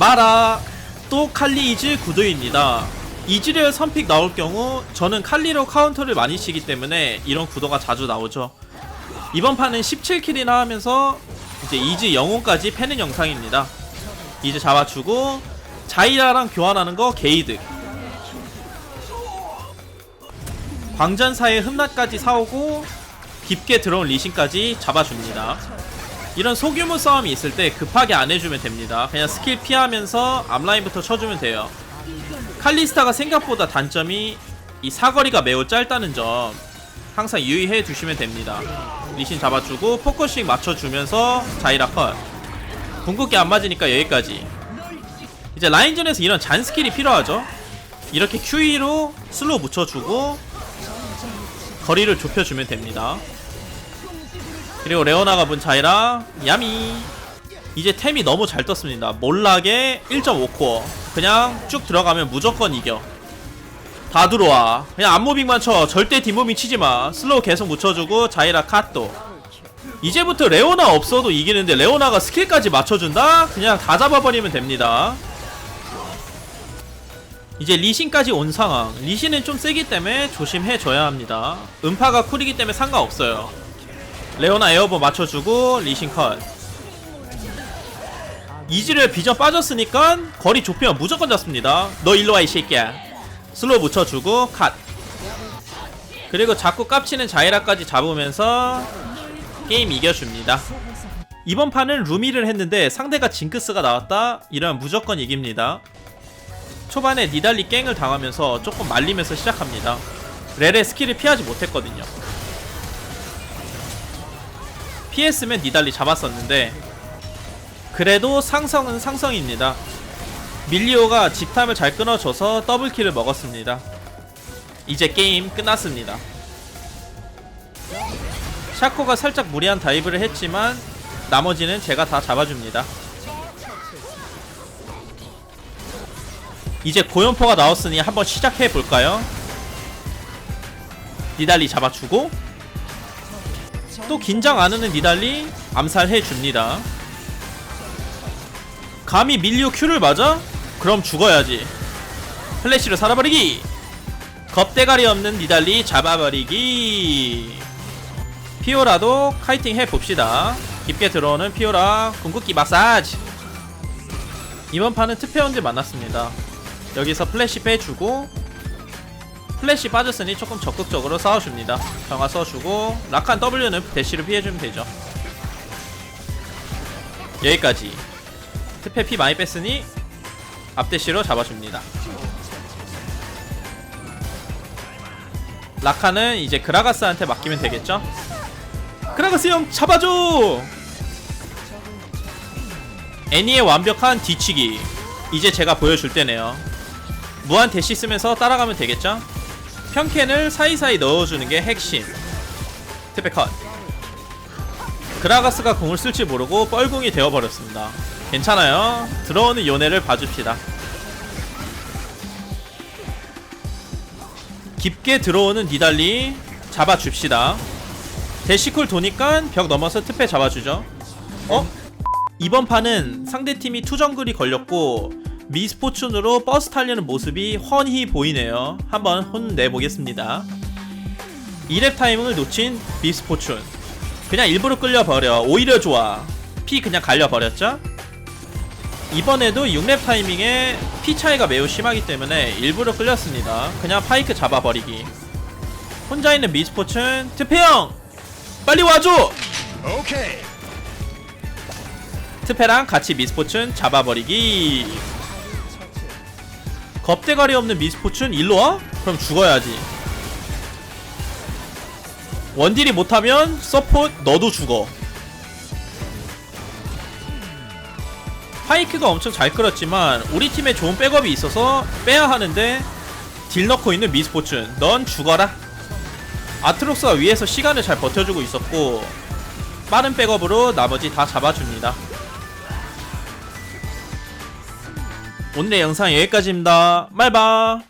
마라 또 칼리 이즈 구도입니다. 이즈리얼 선픽 나올 경우 저는 칼리로 카운터를 많이 치기 때문에 이런 구도가 자주 나오죠. 이번 판은 17킬이나 하면서 이제 이즈 영웅까지 패는 영상입니다. 이즈 잡아주고 자이라랑 교환하는 거 게이드 광전사의 흠낫까지 사오고 깊게 들어온 리신까지 잡아줍니다. 이런 소규모 싸움이 있을 때 급하게 안 해주면 됩니다. 그냥 스킬 피하면서 앞라인부터 쳐주면 돼요. 칼리스타가 생각보다 단점이 이 사거리가 매우 짧다는 점 항상 유의해 두시면 됩니다. 리신 잡아주고 포커싱 맞춰주면서 자이라 컷. 궁극기 안 맞으니까 여기까지. 이제 라인전에서 이런 잔 스킬이 필요하죠. 이렇게 QE로 슬로우 묻혀주고 거리를 좁혀주면 됩니다. 그리고 레오나가 본 자이라 야미. 이제 템이 너무 잘 떴습니다. 몰락에 1.5코어 그냥 쭉 들어가면 무조건 이겨. 다 들어와. 그냥 앞무빙만 쳐. 절대 뒷무빙 치지마. 슬로우 계속 묻혀주고 자이라 카또. 이제부터 레오나 없어도 이기는데 레오나가 스킬까지 맞춰준다? 그냥 다 잡아버리면 됩니다. 이제 리신까지 온 상황. 리신은 좀 세기 때문에 조심해줘야 합니다. 음파가 쿨이기 때문에 상관없어요 레오나 에어버 맞춰주고 리신 컷. 이지를 비전 빠졌으니까 거리 좁히면 무조건 잡습니다. 너 일로와 이 새끼야. 슬로우 묻혀주고 컷. 그리고 자꾸 깝치는 자이라까지 잡으면서 게임 이겨줍니다. 이번 판은 루미를 했는데 상대가 징크스가 나왔다? 이러면 무조건 이깁니다. 초반에 니달리 깽을 당하면서 조금 말리면서 시작합니다. 레레 스킬을 피하지 못했거든요 피했으면 니달리 잡았었는데 그래도 상성은 상성입니다. 밀리오가 집탐을 잘 끊어줘서 더블킬을 먹었습니다. 이제 게임 끝났습니다. 샤코가 살짝 무리한 다이브를 했지만 나머지는 제가 다 잡아줍니다. 이제 고연포가 나왔으니 한번 시작해 볼까요? 니달리 잡아주고 또 긴장 안 하는 니달리 암살해 줍니다. 감히 밀리오 큐를 맞아? 그럼 죽어야지. 플래시로 살아버리기. 겁대가리 없는 니달리 잡아버리기. 피오라도 카이팅 해 봅시다. 깊게 들어오는 피오라 궁극기 마사지. 이번 판은 특패원들 만났습니다. 여기서 플래시 빼주고 플래시 빠졌으니 조금 적극적으로 싸워줍니다. 강화 써주고 라칸 W는 대시를 피해주면 되죠. 여기까지. 특패 피 많이 뺐으니 앞대시로 잡아줍니다. 라칸은 이제 그라가스한테 맡기면 되겠죠? 그라가스 형 잡아줘! 애니의 완벽한 뒤치기 이제 제가 보여줄 때네요. 무한 대시 쓰면서 따라가면 되겠죠? 평캔을 사이사이 넣어주는 게 핵심. 특패 컷. 그라가스가 공을 쓸지 모르고 뻘궁이 되어버렸습니다. 괜찮아요. 들어오는 요네를 봐줍시다. 깊게 들어오는 니달리 잡아줍시다. 대시콜 도니까 벽 넘어서 특패 잡아주죠. 어? 이번 판은 상대팀이 투정글이 걸렸고 미스포춘으로 버스 타려는 모습이 훤히 보이네요. 한번 혼내보겠습니다. 2렙 타이밍을 놓친 미스포춘. 그냥 일부러 끌려버려. 오히려 좋아. 피 그냥 갈려버렸죠? 이번에도 6렙 타이밍에 피 차이가 매우 심하기 때문에 일부러 끌렸습니다. 그냥 파이크 잡아버리기. 혼자 있는 미스포춘 트페형! 빨리 와줘! 오케이. 트페랑 같이 미스포춘 잡아버리기. 겁대가리 없는 미스포춘 일로 와? 그럼 죽어야지. 원딜이 못하면 서폿 너도 죽어. 파이크가 엄청 잘 끌었지만 우리 팀에 좋은 백업이 있어서 빼야 하는데 딜 넣고 있는 미스포춘 넌 죽어라. 아트록스가 위에서 시간을 잘 버텨주고 있었고 빠른 백업으로 나머지 다 잡아줍니다 오늘의 영상 여기까지입니다. 말바